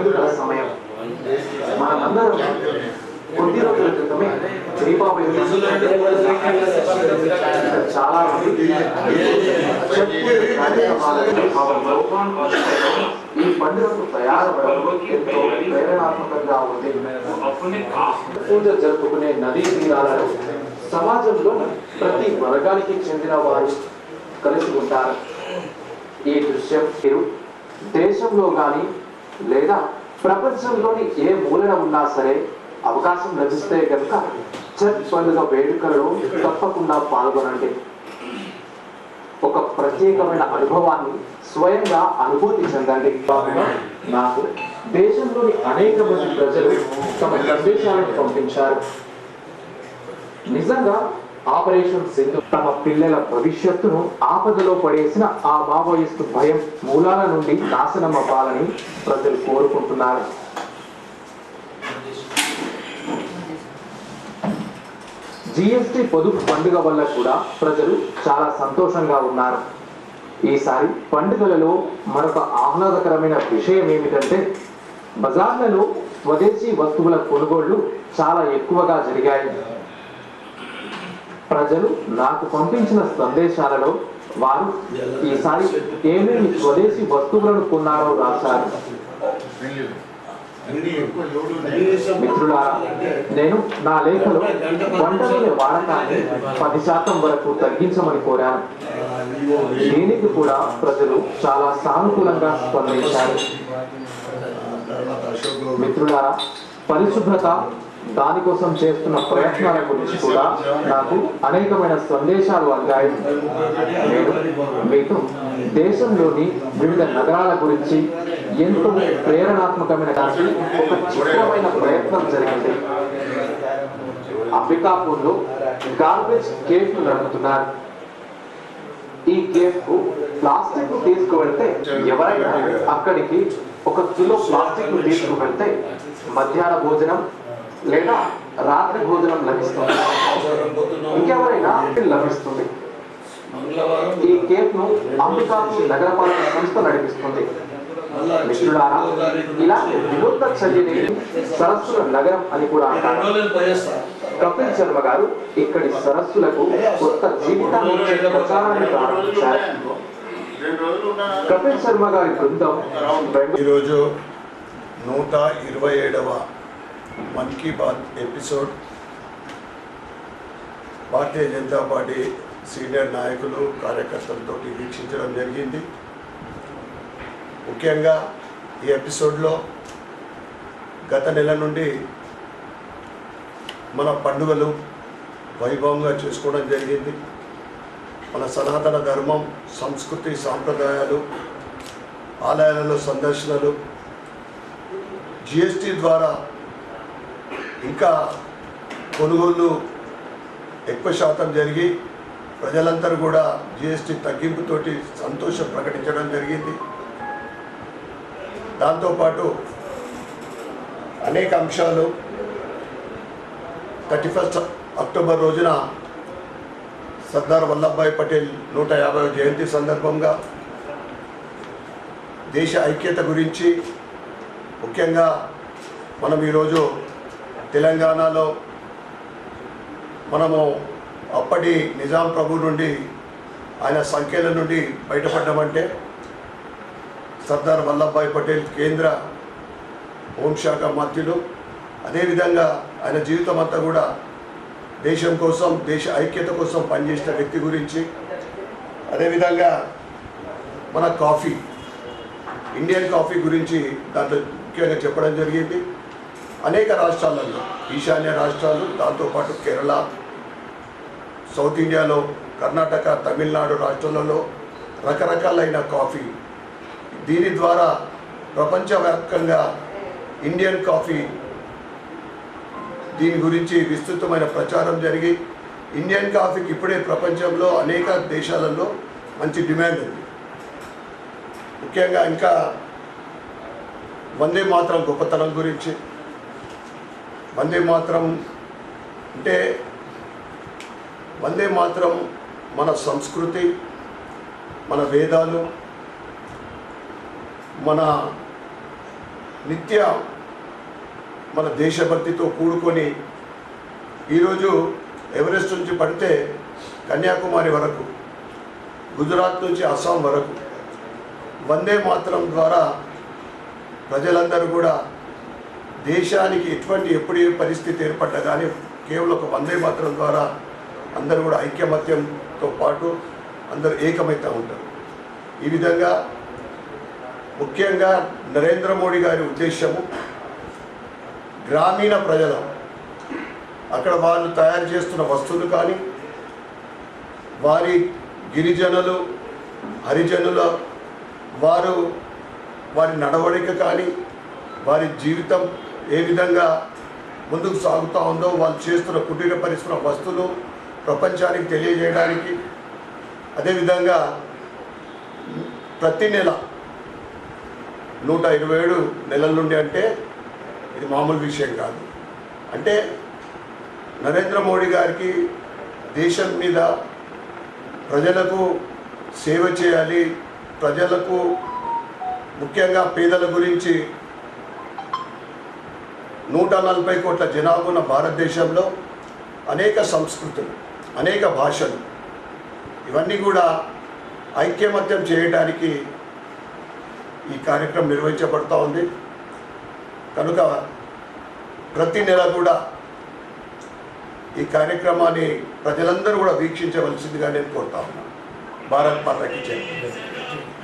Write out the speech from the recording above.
పండుగ సమయం. మనమందరం కొద్ది రోజుల క్రితమే దీపావళి చాలా మంది ఈ పండుగకు తయారవడం ఎంతో ప్రేరణాత్మకంగా ఉంది. పూజ జరుపుకునే నదీ తీరాలలో సమాజంలో ప్రతి వర్గానికి చెందిన వారు కలిసి ఉంటారు. ఈ దృశ్యం దేశంలో కానీ లేదా ప్రపంచంలోని ఏ మూలన ఉన్నా సరే అవకాశం లభిస్తే కనుక చర్చ్ పండుగ వేడుకలలో తప్పకుండా పాల్గొనండి. ఒక ప్రత్యేకమైన అనుభవాన్ని స్వయంగా అనుభూతి చెందండి. నాకు దేశంలోని అనేక మంది ప్రజలు తమ సందేశాలను పంపించారు. నిజంగా ఆపరేషన్ సింధు తమ పిల్లల భవిష్యత్తును ఆపదలో పడేసిన ఆ మావోయిస్టు భయం మూలాల నుండి నాశనం అవ్వాలని ప్రజలు కోరుకుంటున్నారు. జిఎస్టి పొదుపు పండుగ వల్ల కూడా ప్రజలు చాలా సంతోషంగా ఉన్నారు. ఈసారి పండుగలలో మరొక ఆహ్లాదకరమైన విషయం ఏమిటంటే బజార్లలో స్వదేశీ వస్తువుల కొనుగోళ్ళు చాలా ఎక్కువగా జరిగాయి. ప్రజలు నాకు పంపించిన సందేశాలలో వారు ఈసారి ఏమేమి స్వదేశీ వస్తువులను కొన్నారో రాశారు. మిత్రులారా నేను నా లేఖలో వంట వాడకాన్ని పది శాతం వరకు తగ్గించమని కోరాను. దీనికి కూడా ప్రజలు చాలా సానుకూలంగా స్పందించారు. మిత్రులారా పరిశుభ్రత దానికోసం చేస్తున్న ప్రయత్నాల గురించి కూడా నాకు అనేకమైన సందేశాలు అందాయి. నేను మీకు దేశంలోని వివిధ నగరాల గురించి ఎంతో ప్రేరణాత్మకమైన దానికి ఒక చిత్రమైన ప్రయత్నం జరిగింది. అంబికాపూర్లో గార్బేజ్ కేఫ్ను నడుపుతున్నారు. ఈ కేఫ్కు ప్లాస్టిక్ తీసుకువెళ్తే ఎవరైనా అక్కడికి ఒక కిలో ప్లాస్టిక్ తీసుకువెళ్తే మధ్యాహ్న భోజనం లేదా రాత్రి భోజనం లభిస్తుంది? ఇంకెవరైనా లభిస్తుంది? ఈ కేఫ్ను అంబికాపూర్ నగరపాలక సంస్థ నడిపిస్తుంది. మిత్రులారా ఇలాంటి వినూత్న చర్యని సరస్సుల నగరం అని కూడా అంటారు. కపిల్ శర్మ గారు ఇక్కడి సరస్సులకు కొత్త జీవితాన్ని ప్రచారాన్ని ప్రారంభించారు. కపిల్ శర్మ గారి బృందం ఈరోజు నూట ఇరవై ఏడవ మన్ కీ బాత్ ఎపిసోడ్. భారతీయ జనతా పార్టీ సీనియర్ నాయకులు కార్యకర్తలతో వీక్షించడం జరిగింది. ముఖ్యంగా ఈ ఎపిసోడ్లో గత నెల నుండి మన పండుగలు వైభవంగా చేసుకోవడం జరిగింది. మన సనాతన ధర్మం సంస్కృతి సాంప్రదాయాలు ఆలయాలలో సందర్శనలు జిఎస్టీ ద్వారా ఇంకా కొనుగోళ్ళు ఎక్కువ శాతం జరిగి ప్రజలందరూ కూడా జిఎస్టీ తగ్గింపుతోటి సంతోషం ప్రకటించడం జరిగింది. దాంతోపాటు అనేక అంశాలు థర్టీ ఫస్ట్ అక్టోబర్ రోజున సర్దార్ వల్లభాయ్ పటేల్ నూట యాభై జయంతి సందర్భంగా దేశ ఐక్యత గురించి ముఖ్యంగా మనం ఈరోజు తెలంగాణలో మనము అప్పటి నిజాం ప్రభు నుండి ఆయన సంఖ్యల నుండి బయటపడ్డామంటే సర్దార్ వల్లభాయ్ పటేల్ కేంద్ర హోంశాఖ మంత్రులు అదేవిధంగా ఆయన జీవితం అంతా కూడా దేశం కోసం దేశ ఐక్యత కోసం పనిచేసిన వ్యక్తి గురించి అదేవిధంగా మన కాఫీ ఇండియన్ కాఫీ గురించి దాంట్లో ముఖ్యంగా చెప్పడం జరిగింది. అనేక రాష్ట్రాలలో ఈశాన్య రాష్ట్రాలు దాంతోపాటు కేరళ సౌత్ ఇండియాలో కర్ణాటక తమిళనాడు రాష్ట్రాలలో రకరకాలైన కాఫీ. దీని ద్వారా ప్రపంచవ్యాప్తంగా ఇండియన్ కాఫీ దీని గురించి విస్తృతమైన ప్రచారం జరిగి ఇండియన్ కాఫీకి ఇప్పుడే ప్రపంచంలో అనేక దేశాలలో మంచి డిమాండ్ ఉంది. ముఖ్యంగా ఇంకా వందే మాత్రం గొప్పతనం గురించి వందే మాత్రం అంటే వందే మాత్రం మన సంస్కృతి మన వేదాలు మన నిత్య మన దేశభక్తితో కూడుకొని ఈరోజు ఎవరెస్ట్ నుంచి పడితే కన్యాకుమారి వరకు గుజరాత్ నుంచి అస్సాం వరకు వందే మాత్రం ద్వారా ప్రజలందరూ కూడా దేశానికి ఎటువంటి ఎప్పుడు ఏ పరిస్థితి ఏర్పడ్డా కానీ కేవలం ఒక వందే మాత్రం ద్వారా అందరూ కూడా ఐక్యమత్యంతో పాటు అందరూ ఏకమవుతూ ఉంటారు. ఈ విధంగా ముఖ్యంగా నరేంద్ర మోడీ గారి ఉద్దేశము గ్రామీణ ప్రజల అక్కడ వాళ్ళు తయారు చేస్తున్న వస్తువులు కానీ వారి గిరిజనులు హరిజనుల వారు వారి నడవడిక కానీ వారి జీవితం ఏ విధంగా ముందుకు సాగుతూ ఉందో వాళ్ళు చేస్తున్న కుటీర పరిశ్రమ వస్తువులు ప్రపంచానికి తెలియజేయడానికి అదేవిధంగా ప్రతి నెల నూట ఇరవై ఏడు నెలల నుండి అంటే ఇది మామూలు విషయం కాదు. అంటే నరేంద్ర మోడీ గారికి దేశం మీద ప్రజలకు సేవ చేయాలి ప్రజలకు ముఖ్యంగా పేదల గురించి నూట నలభై కోట్ల జనాభా ఉన్న భారతదేశంలో అనేక సంస్కృతులు అనేక భాషలు ఇవన్నీ కూడా ఐక్యమత్యం చేయడానికి ఈ కార్యక్రమం నిర్వహించబడుతూ ఉంది. కనుక ప్రతి నెల కూడా ఈ కార్యక్రమాన్ని ప్రజలందరూ కూడా వీక్షించవలసిందిగా నేను కోరుతా ఉన్నాను. భారత్ మాతకి జై.